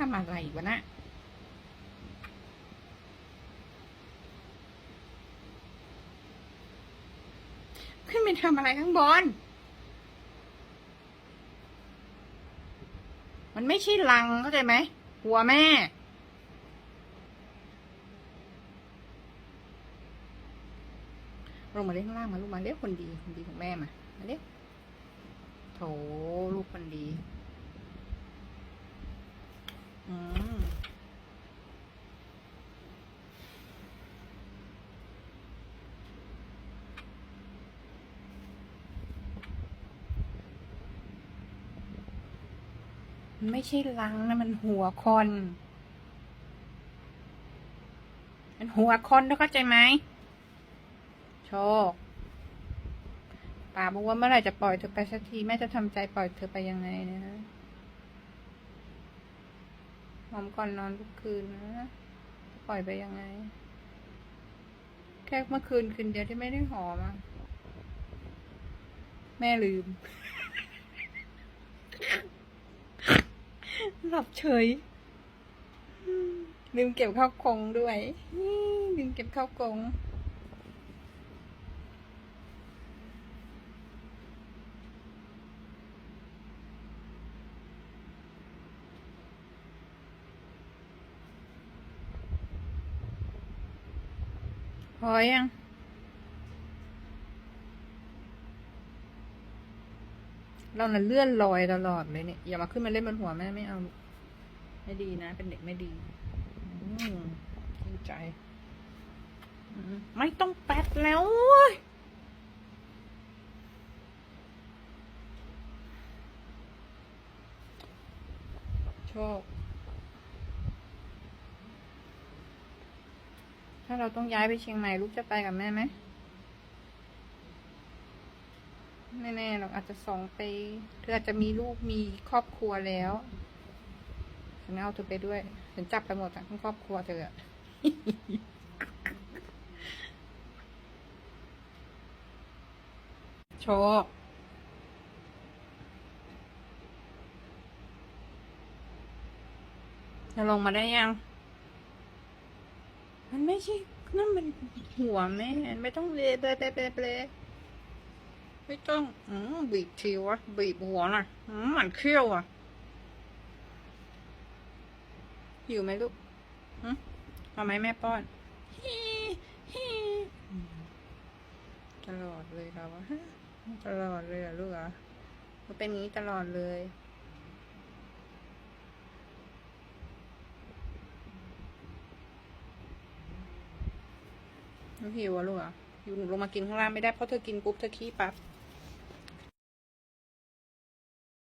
ทำอะไรวะนะขึ้นไปทำอะไรข้างบน มันไม่ใช่ลังเข้าใจไหม หัวแม่ลงมาเล่นข้างล่างมาลูกมาเรียกคนดีคนดีของแม่มามาเรียกโถลูกคนดี ไม่ใช่ลังนะมันหัวคน มันหัวคนด้วยเข้าใจไหม โชคป่าบอกว่าเมื่อไหร่จะปล่อยเธอไปสักที แม่จะทำใจปล่อยเธอไปยังไงเนะ หอมก่อนนอนทุกคืนนะปล่อยไปยังไง แค่เมื่อคืนคืนเดียวที่ไม่ได้หอมอะแม่ลืมหลับเฉย ลืมเก็บข้าวกงด้วย ลืมเก็บข้าวกง พอยังเราน่ะเลื่อนลอยตลอดเลยเนี่ยอย่ามาขึ้นมาเล่นบนหัวแม่ไม่เอา ไม่ดีนะ เป็นเด็กไม่ดีอืมใจ ไม่ต้องแป๊ดแล้วโชค ถ้าเราต้องย้ายไปเชียงใหม่ลูกจะไปกับแม่ไหมไม่แน่หรอกอาจจะสองไปเธออาจจะมีลูกมีครอบครัวแล้วฉันเอาเธอไปด้วยฉันจับไปหมดทั้งครอบครัวเธอโชคจะลงมาได้ยัง มันไม่ใช่นั่นมันหัวแม่ไม่ต้องเลเบลเบลเบลเบลไม่ต้องอืมบีบทีวะบีบหัวน่ะอืมมันเขี้ยวอะหิวไหมลูกหึเอาไหมแม่ป้อนฮิฮิตลอดเลยเราอะตลอดเลยอะลูกอะมันเป็นงนี้ตลอดเลย หิวอะลูกอะหิวหนูลงมากินข้างล่างไม่ได้เพราะเธอกินปุ๊บเธอขี้ปั๊บ